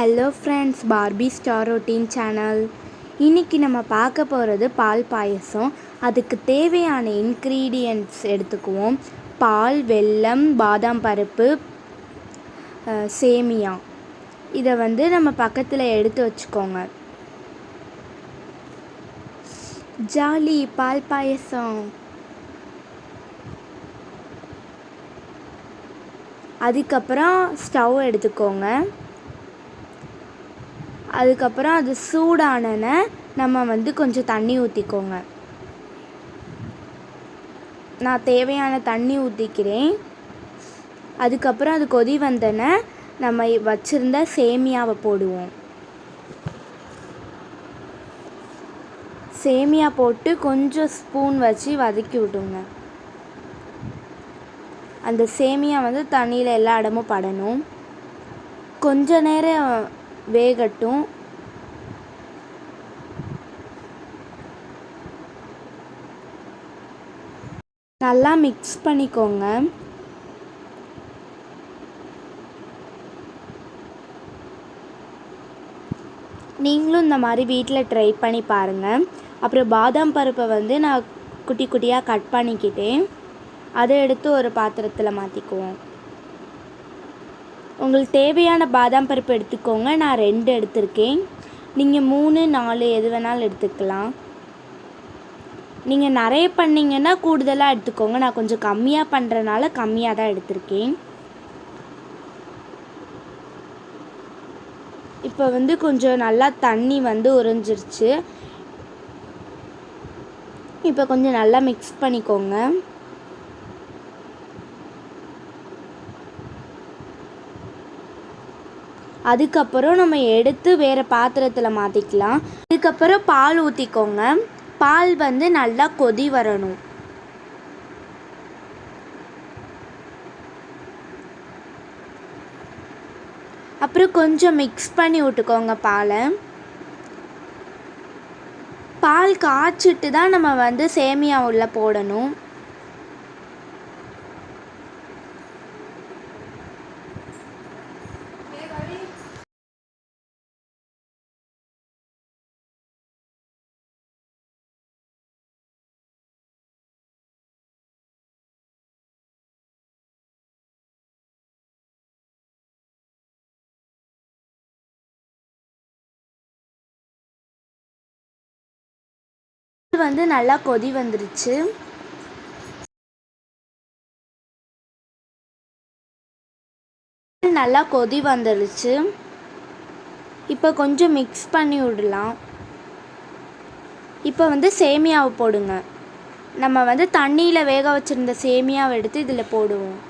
Hello friends Barbie star routine channel இன்றைக்கி நம்ம பார்க்க போகிறது பால் பாயசம். அதுக்கு தேவையான இன்க்ரீடியன்ட்ஸ் எடுத்துக்குவோம். பால் வெல்லம் பாதாம் பருப்பு சேமியா. இதை வந்து நம்ம பக்கத்தில் எடுத்து வச்சுக்கோங்க. ஜாலி பால் பாயசம். அதுக்கப்புறம் ஸ்டவ் எடுத்துக்கோங்க. அதுக்கப்புறம் அது சூடானன நம்ம வந்து கொஞ்சம் தண்ணி ஊற்றிக்கோங்க நான் தேவையான தண்ணி ஊற்றிக்கிறேன் அதுக்கப்புறம் அது கொதி வந்தன நம்ம வச்சுருந்த சேமியாவை போடுவோம். சேமியா போட்டு கொஞ்சம் ஸ்பூன் வச்சு வதக்கி விட்டுங்க அந்த சேமியா வந்து தண்ணியில் எல்லா இடமும் படணும். கொஞ்ச நேரம் வேகட்டும். நல்லா மிக்ஸ் பண்ணிக்கோங்க. நீங்களும் இந்த மாதிரி வீட்டில் ட்ரை பண்ணி பாருங்கள் அப்புறம் பாதாம் பருப்பை வந்து நான் குட்டி குட்டியாக கட் பண்ணிக்கிட்டேன். அதை எடுத்து ஒரு பாத்திரத்தில் மாற்றிக்குவோம் உங்களுக்கு தேவையான பாதாம் பருப்பு எடுத்துக்கோங்க. நான் ரெண்டு எடுத்திருக்கேன். நீங்கள் மூணு நாலு எது வேணாலும் எடுத்துக்கலாம். நீங்கள் நிறைய பண்ணிங்கன்னா கூடுதலாக எடுத்துக்கோங்க. நான் கொஞ்சம் கம்மியாக பண்ணுறனால கம்மியாக தான் எடுத்திருக்கேன். இப்போ வந்து கொஞ்சம் நல்லா தண்ணி வந்து உறைஞ்சிருச்சு. இப்போ கொஞ்சம் நல்லா மிக்ஸ் பண்ணிக்கோங்க. அதுக்கப்புறம் நம்ம எடுத்து வேறு பாத்திரத்தில் மாற்றிக்கலாம் அதுக்கப்புறம் பால் ஊற்றிக்கோங்க பால் வந்து நல்லா கொதி வரணும். அப்புறம் கொஞ்சம் மிக்ஸ் பண்ணி விட்டுக்கோங்க பாலை. பால் காய்ச்சிட்டு தான் நம்ம வந்து சேமியா உள்ள போடணும். வந்து நல்லா கொதி வந்துருச்சு. நல்லா கொதி வந்துருச்சு. இப்போ கொஞ்சம் மிக்ஸ் பண்ணி விடலாம். இப்போ வந்து சேமியாவை போடுங்க. நம்ம வந்து தண்ணியில் வேக வச்சுருந்த சேமியாவை எடுத்து இதில் போடுவோம்.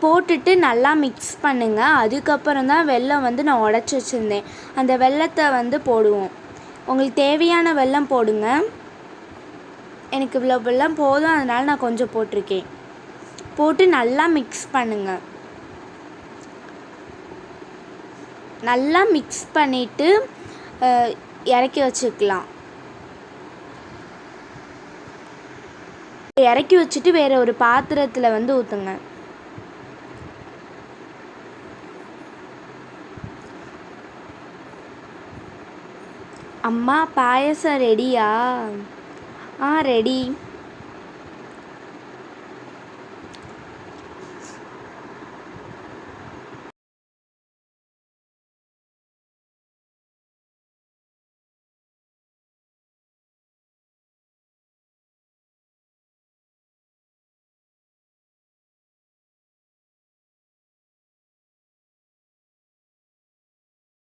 போட்டுட்டு நல்லா மிக்ஸ் பண்ணுங்கள் அதுக்கப்புறம் தான் வெல்லம் வந்து நான் உடச்சி வச்சுருந்தேன். அந்த வெல்லத்தை வந்து போடுவோம். உங்களுக்கு தேவையான வெல்லம் போடுங்க. எனக்கு இவ்வளோ வெல்லம் போதும் அதனால் நான் கொஞ்சம் போட்டிருக்கேன். போட்டு நல்லா மிக்ஸ் பண்ணுங்க. நல்லா மிக்ஸ் பண்ணிவிட்டு இறக்கி வச்சுக்கலாம். இறக்கி வச்சுட்டு வேறு ஒரு பாத்திரத்தில் வந்து ஊற்றுங்க அம்மா பாயசம் ரெடியா ஆ ரெடி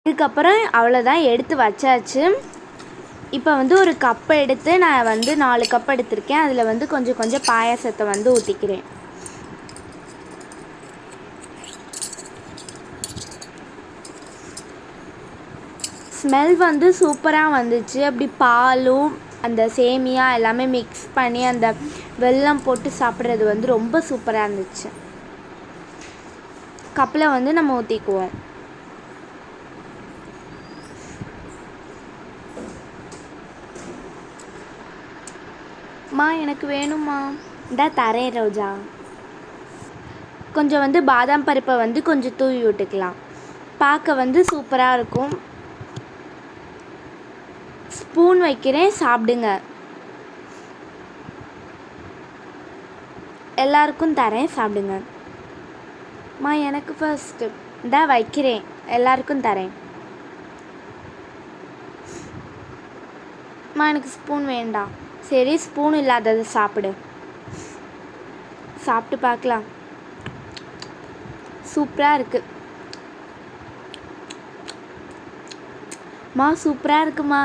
இதுக்கப்புறம் அவ்வளோதான் எடுத்து வச்சாச்சு. இப்போ வந்து ஒரு கப்பை எடுத்து நான் வந்து நாலு கப் எடுத்திருக்கேன். அதில் வந்து கொஞ்சம் கொஞ்சம் பாயாசத்தை வந்து ஊற்றிக்கிறேன் ஸ்மெல் வந்து சூப்பராக வந்துச்சு. அப்படி பாலும் அந்த சேமியா எல்லாமே மிக்ஸ் பண்ணி அந்த வெல்லம் போட்டு சாப்பிட்றது வந்து ரொம்ப சூப்பராக இருந்துச்சு. கப்பில் வந்து நம்ம ஊற்றிக்குவோம் மா எனக்கு வேணும்மா. இந்தா தரேன் ரோஜா. கொஞ்சம் வந்து பாதாம் பருப்பை வந்து கொஞ்சம் தூவி விட்டுக்கலாம். பார்க்க வந்து சூப்பராக இருக்கும். ஸ்பூன் வைக்கிறேன் சாப்பிடுங்க. எல்லாருக்கும் தரேன் சாப்பிடுங்க. மா எனக்கு ஃபர்ஸ்ட்டு இந்தா வைக்கிறேன் எல்லாருக்கும் தரேன். மா எனக்கு ஸ்பூன் வேண்டாம். சரி ஸ்பூன் இல்லாததை சாப்பிடு. சாப்பிட்டு பார்க்கலாம். சூப்பராக இருக்குது மா சூப்பராக இருக்குமா?